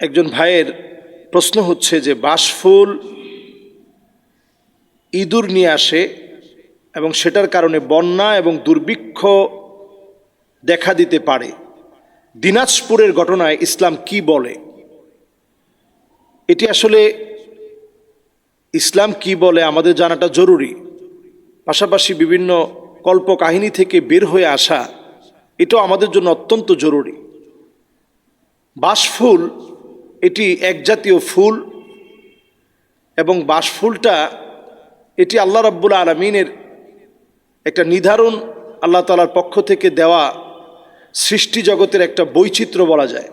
একজন ভাইয়ের প্রশ্ন হচ্ছে যে বাঁশফুল ইঁদুর নিয়ে আসে এবং সেটার কারণে বন্যা এবং দুর্ভিক্ষ দেখা দিতে পারে। দিনাজপুরের ঘটনায় ইসলাম কি বলে? এটি আসলে ইসলাম কি বলে আমাদের জানাটা জরুরি। পাশাপাশি বিভিন্ন কল্পকাহিনী থেকে বের হয়ে আসা, এটাও আমাদের জন্য অত্যন্ত জরুরি। বাঁশফুল এটি এক জাতীয় ফুল এবং বাঁশফুলটা এটি আল্লাহ রাব্বুল আলমিনের একটা নির্ধারণ আল্লাহ তালার পক্ষ থেকে দেওয়া সৃষ্টি জগতের একটা বৈচিত্র্য বলা যায়।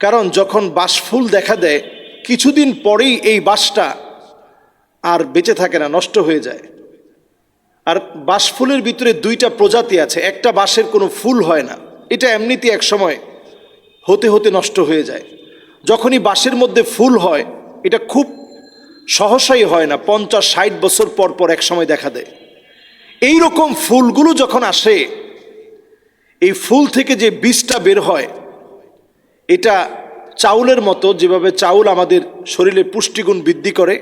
কারণ যখন বাঁশফুল দেখা দেয়, কিছুদিন পরেই এই বাঁশটা আর বেঁচে থাকে না, নষ্ট হয়ে যায়। আর বাঁশফুলের ভিতরে দুইটা প্রজাতি আছে, একটা বাঁশের কোনো ফুল হয় না। এটা এমনিতে এক সময় হতে হতে নষ্ট হয়ে যায়। যখনই বাঁশের মধ্যে ফুল হয়, এটা খুব সহসাই হয় না, পঞ্চাশ, ষাট বছর পর পর এক সময় দেখা দেয়। এই রকম ফুলগুলো যখন আসে, এই ফুল থেকে যে বীজটা বের হয়, এটা চাউলের মতো, যেভাবে চাউল আমাদের শরীরে পুষ্টিগুণ বৃদ্ধি করে,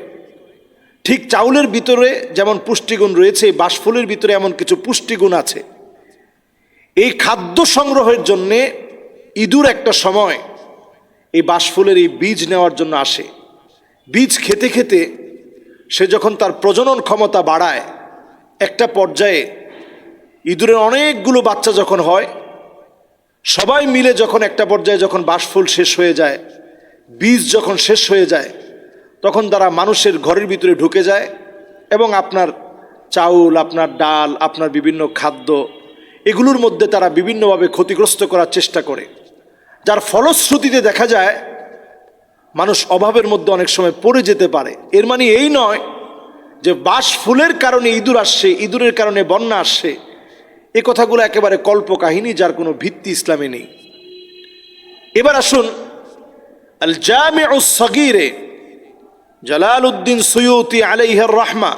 ঠিক চাউলের ভিতরে যেমন পুষ্টিগুণ রয়েছে, এই বাঁশফুলের ভিতরে এমন কিছু পুষ্টিগুণ আছে। এই খাদ্য সংগ্রহের জন্যে ইঁদুর একটা সময় এই বাঁশফুলের এই বীজ নেওয়ার জন্য আসে। বীজ খেতে খেতে সে যখন তার প্রজনন ক্ষমতা বাড়ায়, একটা পর্যায়ে ইঁদুরের অনেকগুলো বাচ্চা যখন হয়, সবাই মিলে যখন একটা পর্যায়ে যখন বাঁশফুল শেষ হয়ে যায়, বীজ যখন শেষ হয়ে যায়, তখন তারা মানুষের ঘরের ভিতরে ঢুকে যায় এবং আপনার চাউল, আপনার ডাল, আপনার বিভিন্ন খাদ্য, এগুলোর মধ্যে তারা বিভিন্নভাবে ক্ষতিগ্রস্ত করার চেষ্টা করে। যার ফলশ্রুতিতে দেখা যায়, মানুষ অভাবের মধ্যে অনেক সময় পড়ে যেতে পারে। এর মানে এই নয় যে বাঁশ ফুলের কারণে ইঁদুর আসছে, ইঁদুরের কারণে বন্যা আসছে। এ কথাগুলো একেবারে কল্পকাহিনী যার কোনো ভিত্তি ইসলামে নেই। এবার আসুন আল জামে সগিরে জালাল উদ্দিন সৈয়তি আলাইহর রহমা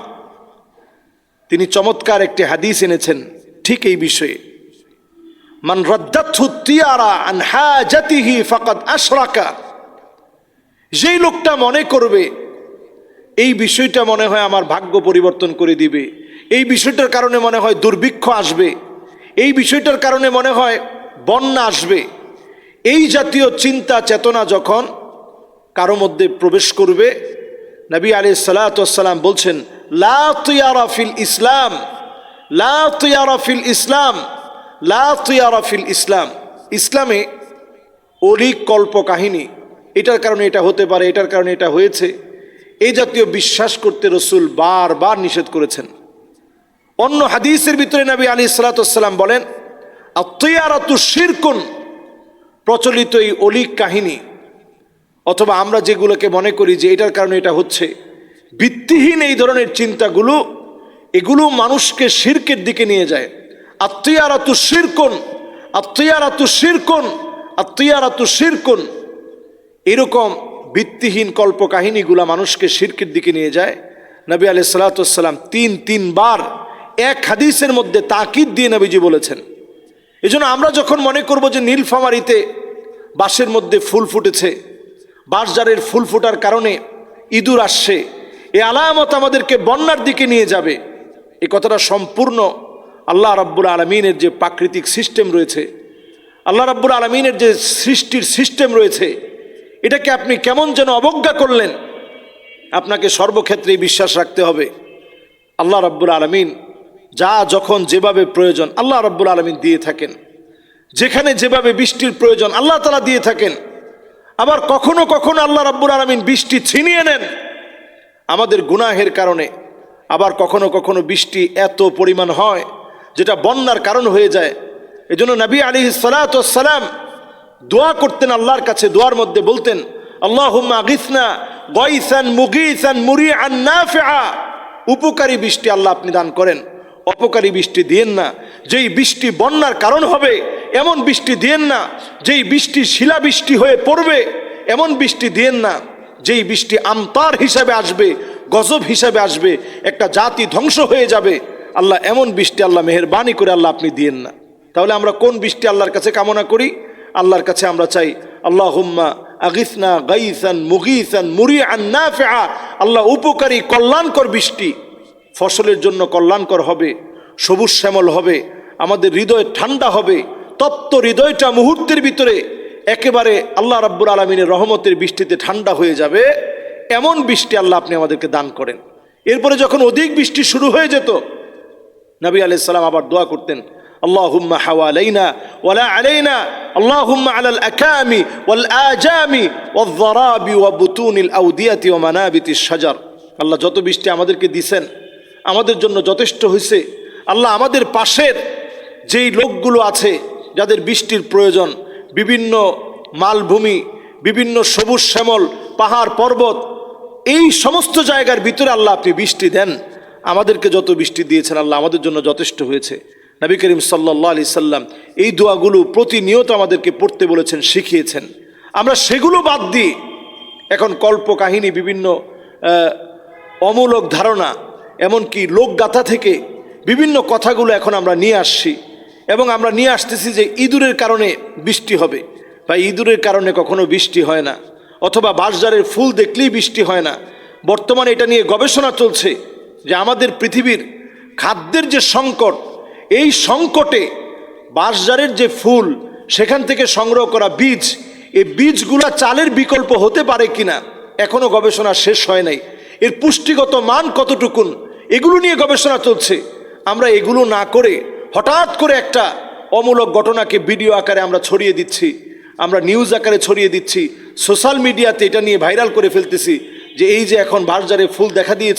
তিনি চমৎকার একটি হাদিস এনেছেন, ঠিক এই বিষয়ে। মান রদ্দাথু তিয়ারা আন হাজাতিহি ফাকাদ আশরাকা। যেই লোকটা মনে করবে, এই বিষয়টা মনে হয় আমার ভাগ্য পরিবর্তন করে দিবে, এই বিষয়টার কারণে মনে হয় দুর্ভিক্ষ আসবে, এই বিষয়টার কারণে মনে হয় বন্যা আসবে, এই জাতীয় চিন্তা চেতনা যখন কারও মধ্যে প্রবেশ করবে, নবী আলী সালাতাম বলছেন, লা তুয়ারা ফিল ইসলাম, লা তুয়ারা ফিল ইসলাম। লা তুয়ারা ফিল ইসলাম। ইসলামে অলিক কল্প কাহিনী এটার কারণে এটা হতে পারে, এটার কারণে এটা হয়েছে। এই জাতীয় বিশ্বাস করতে রসুল বারবার নিষেধ করেছেন। অন্য হাদিসের ভিতরে নবী আলী সালাতাম বলেন আত্মীয়ারাতু শিরকুন প্রচলিত এই অলিক কাহিনী অথবা আমরা যেগুলোকে মনে করি যে এটার কারণে এটা হচ্ছে। ভিত্তিহীন এই ধরনের চিন্তাগুলো, এগুলো মানুষকে শিরকের দিকে নিয়ে যায়। আত্মীয়ারাতু শিরকুন আত্মীয়ারাতু শিরকুন আত্মীয়ারাতু শিরকুন। এরকম ভিত্তিহীন কল্পকাহিনীগুলা মানুষকে শিরকের দিকে নিয়ে যায়। নবী আলি সালাতাম তিন, তিনবার এক হাদিসের মধ্যে তাকিদ দিয়ে নবীজি বলেছেন। এই আমরা যখন মনে করব যে নীলফামারিতে বাঁশের মধ্যে ফুল ফুটেছে বাঁশজারের ফুল ফুটার কারণে ইঁদুর আসছে, এ আলামত আমাদেরকে বন্যার দিকে নিয়ে যাবে। এ কথাটা সম্পূর্ণ আল্লাহ রাব্বুল আলমিনের যে প্রাকৃতিক সিস্টেম রয়েছে, আল্লাহ রাব্বুল আলমিনের যে সৃষ্টির সিস্টেম রয়েছে, এটাকে আপনি কেমন যেন অবজ্ঞা করলেন, আপনাকে সর্বক্ষেত্রে বিশ্বাস রাখতে হবে। আল্লাহ রাব্বুল আলমিন যা যখন যেভাবে প্রয়োজন আল্লাহ রাব্বুল আলমিন দিয়ে থাকেন। যেখানে যেভাবে বৃষ্টির প্রয়োজন আল্লাহ তালা দিয়ে থাকেন। আবার কখনো কখনো আল্লাহ রাব্বুল আলমিন বৃষ্টি ছিনিয়ে নেন আমাদের গুনাহের কারণে। আবার কখনো কখনো বৃষ্টি এত পরিমাণ হয় যেটা বন্যার কারণ হয়ে যায়। এই এজন্য নবী আলী সালাতাম দোয়া করতেন আল্লাহর কাছে, দোয়ার মধ্যে বলতেন আল্লাহ উপকারী বৃষ্টি আল্লাহ আপনি দান করেন। অপকারী বৃষ্টি দিয়েন না। যেই বৃষ্টি বন্যার কারণ হবে, এমন বৃষ্টি দিয়েন না। যেই বৃষ্টি শিলাবৃষ্টি হয়ে পড়বে, এমন বৃষ্টি দিয়েন না। যেই বৃষ্টি আমতার হিসাবে আসবে, গজব হিসাবে আসবে, একটা জাতি ধ্বংস হয়ে যাবে। আল্লাহ এমন বৃষ্টি আল্লাহ মেহরবানি করে আল্লাহ আপনি দিয়েন না। তাহলে আমরা কোন বৃষ্টি আল্লাহর কাছে কামনা করি? আল্লাহর কাছে আমরা চাই আল্লাহ হুম্মা আগিসনা গাইসান মুগিসান মুরিআন নাফিআ। আল্লাহ উপকারী, কল্যাণকর বৃষ্টি। ফসলের জন্য কল্যাণকর হবে, সবুজ শ্যামল হবে, আমাদের হৃদয় ঠান্ডা হবে, তপ্ত হৃদয়টা মুহূর্তের ভিতরে একেবারে আল্লাহ রাব্বুল আলমিনের রহমতের বৃষ্টিতে ঠান্ডা হয়ে যাবে। এমন বৃষ্টি আল্লাহ আপনি আমাদেরকে দান করেন। এরপরে যখন অধিক বৃষ্টি শুরু হয়ে যেত নবী আলাইসাল্লাম আবার দোয়া করতেন اللهم حوالينا ولا علينا اللهم على الأكام والآجام والضراب وبطون الأودية ومنابت الشجر আল্লাহ যত বৃষ্টি আমাদেরকে দিছেন আমাদের জন্য যথেষ্ট হয়েছে আল্লাহ আমাদের পাশের যেই লোকগুলো আছে যাদের বৃষ্টির প্রয়োজন বিভিন্ন মালভূমি বিভিন্ন সবুজ শ্যামল পাহাড় পর্বত এই সমস্ত জায়গার ভিতরে আল্লাহ আপনি বৃষ্টি দেন আমাদেরকে যত বৃষ্টি দিয়েছেন আল্লাহ আমাদের জন্য যথেষ্ট হয়েছে। নবী করিম সাল্লাহ আলি সাল্লাম এই দোয়াগুলো প্রতিনিয়ত আমাদেরকে পড়তে বলেছেন, শিখিয়েছেন। আমরা সেগুলো বাদ দিই এখন কল্প কাহিনী বিভিন্ন অমূলক ধারণা, এমনকি লোকগাথা থেকে বিভিন্ন কথাগুলো এখন আমরা নিয়ে আসছি এবং আমরা নিয়ে আসতেছি যে ইঁদুরের কারণে বৃষ্টি হবে বা ইঁদুরের কারণে কখনো বৃষ্টি হয় না অথবা বাঁশজারের ফুল দেখলেই বৃষ্টি হয় না। বর্তমানে এটা নিয়ে গবেষণা চলছে। যে আমাদের পৃথিবীর খাদ্যের যে সংকট, এই সংকটে বাঁশজারের যে ফুল, সেখান থেকে সংগ্রহ করা বীজ, এই বীজগুলা চালের বিকল্প হতে পারে কিনা, এখনও গবেষণা শেষ হয় নাই। এর পুষ্টিগত মান কতটুকুন, এগুলো নিয়ে গবেষণা চলছে। আমরা এগুলো না করে হঠাৎ করে একটা অমূলক ঘটনাকে ভিডিও আকারে আমরা ছড়িয়ে দিচ্ছি। আমরা নিউজ আকারে ছড়িয়ে দিচ্ছি। সোশ্যাল মিডিয়াতে এটা নিয়ে ভাইরাল করে ফেলতেছি যে এই যে এখন বাঁশজারে ফুল দেখা দিয়েছে।